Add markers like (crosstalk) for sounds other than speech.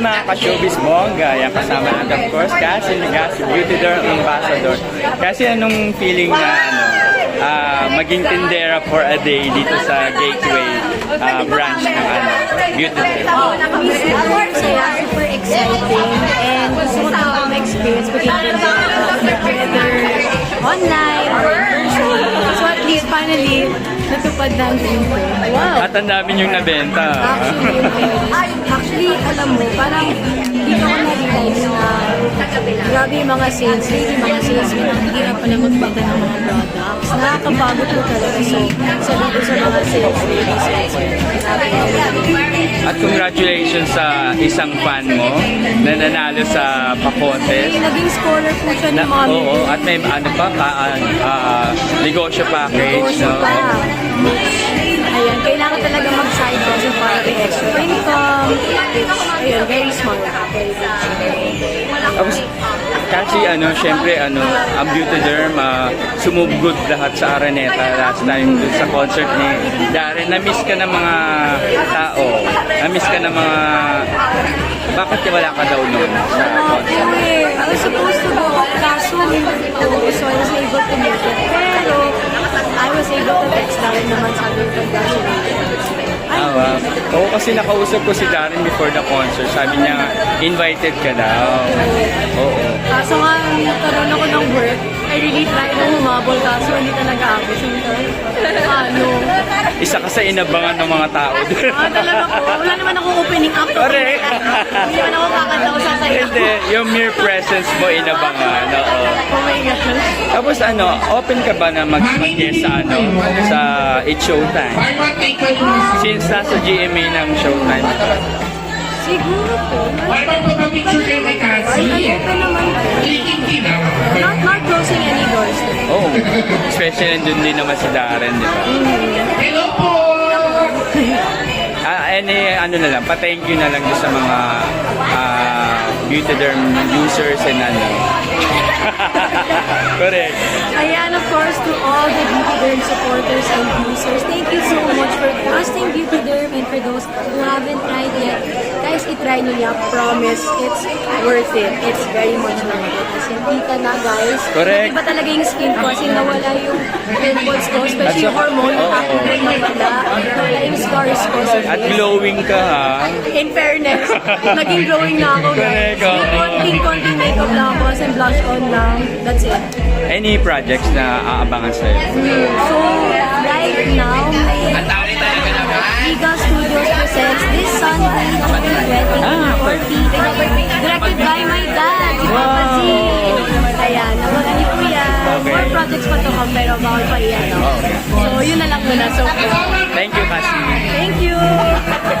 mga ka-showbiz bongga. Yan kasama natin of course, Cassie Legaspi, Beauty Derm Ambassador. Kasi anong feeling na ano, ah, maging tindera for a day dito sa Gateway ah, branch ng ano, Beauty Derm. Saya, super exciting. And gusto ko na ma-experience maging whether online or person. So at least finally, natupad na ang dream ko. Wow! At ang dami yung nabenta. Actually, alam mo, parang dito ko na-realize na grabe yung mga sales, really mga sales, ang hirap pala magbenta ng mga products. Nakakapagod ko talaga. So, sabi ko sa mga sales ladies, sales At congratulations sa isang fan mo na nanalo sa pa-contest. Naging scholar po siya ni Mommy. oo, at may ano pa, ka, ah, negosyo package. Negosyo No? pa. Ayan, kailangan talaga mag-side hustle para may extra income. Ayun, very smart. Very smart. Tapos, kasi ano, syempre, ano, ang Beauty Derm, ah, sumugod lahat sa Araneta last time dun sa concert ni Darren. Na-miss ka ng mga tao. Na-miss ka ng mga... Bakit wala ka daw nun sa concert? Anyway, I was supposed to go kaso hindi ko, so I was able to make it. Pero, I was able to text Darren naman sabi ko, congratulations. Ay, Ah, wow. Oo, kasi nakausap ko si Darren before the concert. Sabi niya, invited ka daw. Oo. Kaso nga, nagkaroon ako ng work. I really tried na humabol kaso hindi talaga ako. So, ano? Isa ka sa inabangan ng mga tao. Ah, talaga po. Wala naman akong opening up. Correct. Hindi naman ako kakanta o sasayaw. Hindi, yung mere presence mo inabangan. Oo. Oh my gosh. Tapos ano, open ka ba na mag mag sa ano, sa It's Showtime? Since nasa GMA ng Showtime. Siguro po. Why ba pa picture kayo kay Cassie? Ay, open naman po. Not, not closing any doors. Oo. Especially nandun din naman si Darren, di ba? Hello po! Ah, any, ano na lang, pa-thank you na lang sa mga ah, Beauty Derm users and ano. (laughs) Correct. Ayan, of course, to all the Beauty Derm supporters and users, thank you so much for trusting Beauty Derm and for those who haven't tried yet, itry nyo niya. Promise, it's worth it. It's very much worth it. Kasi kita na, guys. Correct. Iba talaga yung skin ko kasi nawala yung pimples ko, especially yung hormone, oo. acne nawala. Nawala yung scars ko. So, At glowing ka ha. In fairness, naging glowing na ako, guys. Correct, oo. Konting-konting makeup lang ako and blush on lang. That's it. Any projects na aabangan sa'yo? So, right now, may projects pa to come, pero bawal pa iyan. No? Oh, so, yun na lang muna. So, Thank you, Cassie. thank you!